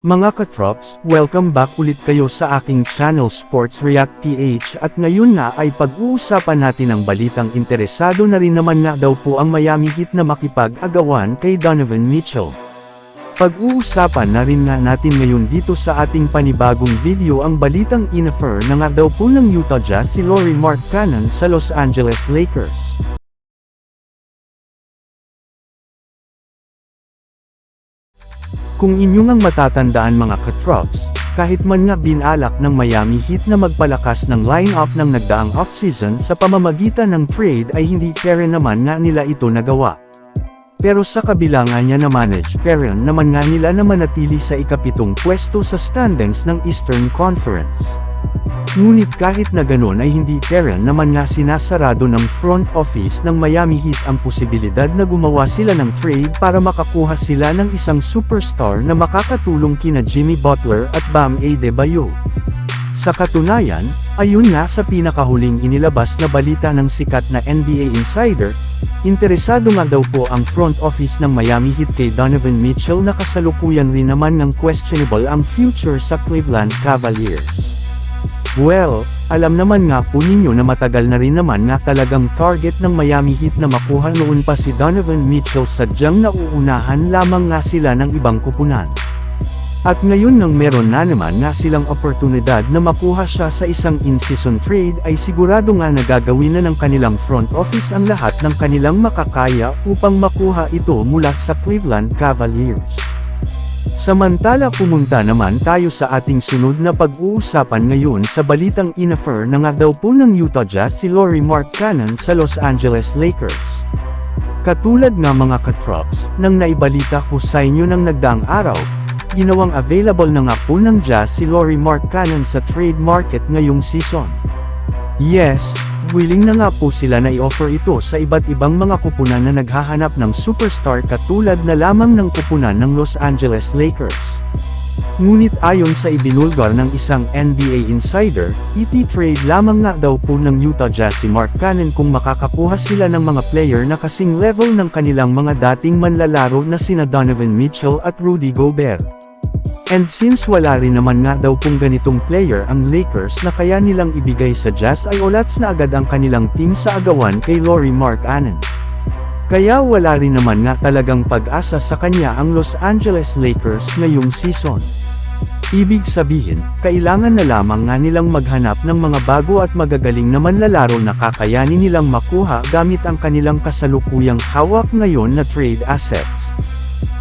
Mga katrops, welcome back ulit kayo sa aking channel Sports React PH at ngayon nga ay pag-uusapan natin ang balitang interesado na rin naman nga daw po ang Miami Heat na makipag-agawan kay Donovan Mitchell. Pag-uusapan na rin nga natin ngayon dito sa ating panibagong video ang balitang inafer na nga daw po ng Utah Jazz si Laurie Markkanen sa Los Angeles Lakers. Kung inyong ang matatandaan mga katrops, kahit man nga binalak ng Miami Heat na magpalakas ng lineup ng nagdaang offseason sa pamamagitan ng trade ay hindi pere naman nga nila ito nagawa. Pero sa kabila nga niya na manage Perrin naman nga nila na manatili sa ikapitong pwesto sa standings ng Eastern Conference. Ngunit kahit na ganoon ay hindi Perrin naman nga sinasarado ng front office ng Miami Heat ang posibilidad na gumawa sila ng trade para makakuha sila ng isang superstar na makakatulong kina Jimmy Butler at Bam Adebayo. Sa katunayan, ayun nga sa pinakahuling inilabas na balita ng sikat na NBA insider, interesado nga daw po ang front office ng Miami Heat kay Donovan Mitchell na kasalukuyan rin naman ng questionable ang future sa Cleveland Cavaliers. Well, alam naman nga po ninyo na matagal na rin naman nga talagang target ng Miami Heat na makuha noon pa si Donovan Mitchell sadyang nauunahan lamang nga sila ng ibang kupunan. At ngayon nang meron na naman nga silang oportunidad na makuha siya sa isang in-season trade ay sigurado nga na gagawin na ng kanilang front office ang lahat ng kanilang makakaya upang makuha ito mula sa Cleveland Cavaliers. Samantala pumunta naman tayo sa ating sunod na pag-uusapan ngayon sa balitang inafer na nga daw po ng Utah Jazz si Laurie Markkanen sa Los Angeles Lakers. Katulad nga mga katrops, nang naibalita ko sa inyo ng nagdaang araw, ginawang available na nga po ng Jazz si Laurie Markkanen sa trade market ngayong season. Yes, willing na nga po sila na i-offer ito sa iba't ibang mga kupunan na naghahanap ng superstar katulad na lamang ng kupunan ng Los Angeles Lakers. Ngunit ayon sa ibinulgar ng isang NBA insider, iti-trade lamang nga daw po ng Utah Jazz si Mark Cannon kung makakakuha sila ng mga player na kasing level ng kanilang mga dating manlalaro na sina Donovan Mitchell at Rudy Gobert. And since wala rin naman nga daw pong ganitong player ang Lakers na kaya nilang ibigay sa Jazz ay olats na agad ang kanilang team sa agawan kay Laurie Markkanen. Kaya wala rin naman nga talagang pag-asa sa kanya ang Los Angeles Lakers ngayong season. Ibig sabihin, kailangan na lamang nga nilang maghanap ng mga bago at magagaling na manlalaro na kakayanin nilang makuha gamit ang kanilang kasalukuyang hawak ngayon na trade assets.